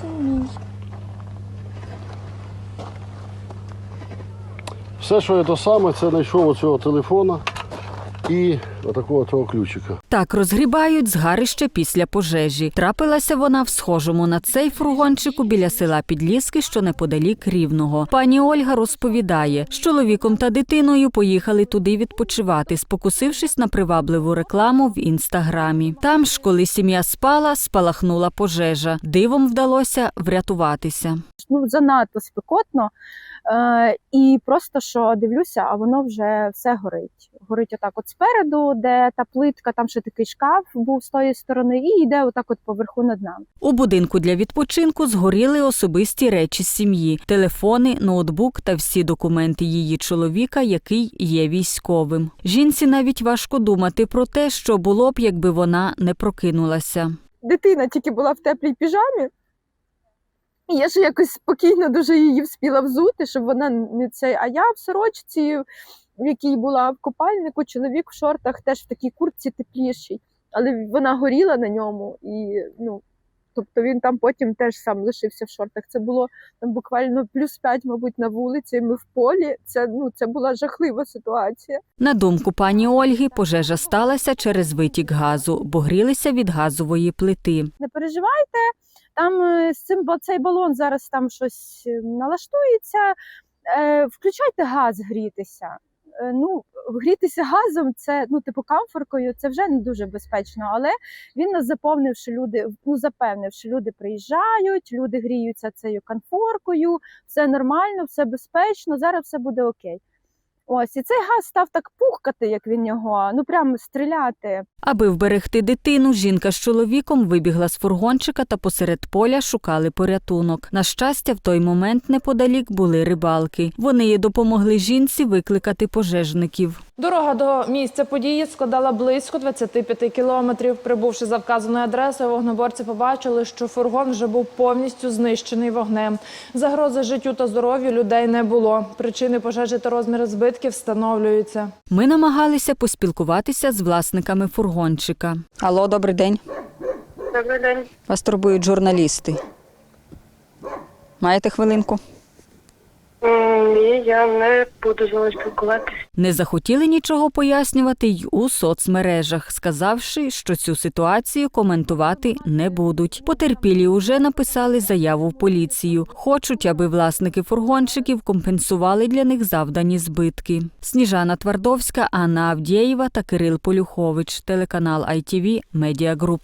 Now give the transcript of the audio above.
Це мій. Все, що я то саме, це знайшов оцього телефона і отакого того ключика. Так розгрібають згарище після пожежі. Трапилася вона в схожому на цей фургончику біля села Підліски, що неподалік рівного. Пані Ольга розповідає, з чоловіком та дитиною поїхали туди відпочивати, спокусившись на привабливу рекламу в інстаграмі. Там ж, коли сім'я спала, спалахнула пожежа. Дивом вдалося врятуватися. Ну, занадто спекотно. Е, і просто що дивлюся, а воно вже все горить. Горить отак от спереду, де та плитка, там ще такий шкаф був з тої сторони, і йде отак от поверху над нами. У будинку для відпочинку згоріли особисті речі сім'ї: телефони, ноутбук та всі документи її чоловіка, який є військовим. Жінці навіть важко думати про те, що було б, якби вона не прокинулася. Дитина тільки була в теплій піжамі. І я ж якось спокійно дуже її вспіла взути, щоб вона не цей. А я в сорочці, в якій була в купальнику, чоловік в шортах теж в такій куртці теплішій. Але вона горіла на ньому, і ну, тобто він там потім теж сам лишився в шортах. Це було там буквально плюс 5, мабуть, на вулиці. Ми в полі. Це ну це була жахлива ситуація. На думку пані Ольги, пожежа сталася через витік газу, бо грілися від газової плити. не переживайте. Там е, з цим цей балон зараз там щось е, налаштується. Е, включайте газ грітися. Е, ну, грітися газом, це ну, типу камфоркою, це вже не дуже безпечно. Але він нас заповнив, що люди ну запевнив, що люди приїжджають, люди гріються цією камфоркою, все нормально, все безпечно. Зараз все буде окей. Ось і цей газ став так пухкати, як він його, ну прямо стріляти. Аби вберегти дитину, жінка з чоловіком вибігла з фургончика та посеред поля шукали порятунок. На щастя, в той момент неподалік були рибалки. Вони й допомогли жінці викликати пожежників. Дорога до місця події складала близько 25 кілометрів. Прибувши за вказаною адресою, вогнеборці побачили, що фургон вже був повністю знищений вогнем. Загрози життю та здоров'ю людей не було. Причини пожежі та розміри збитків встановлюються. Ми намагалися поспілкуватися з власниками фургончика. Алло, добрий день. Добрий день. Вас турбують журналісти. Маєте хвилинку? Я не буду з вами спілкуватися. Не захотіли нічого пояснювати й у соцмережах, сказавши, що цю ситуацію коментувати не будуть. Потерпілі уже написали заяву в поліцію. Хочуть, аби власники фургончиків компенсували для них завдані збитки. Сніжана Твардовська, Анна Авдєєва та Кирил Полюхович. Телеканал ITV Media Group.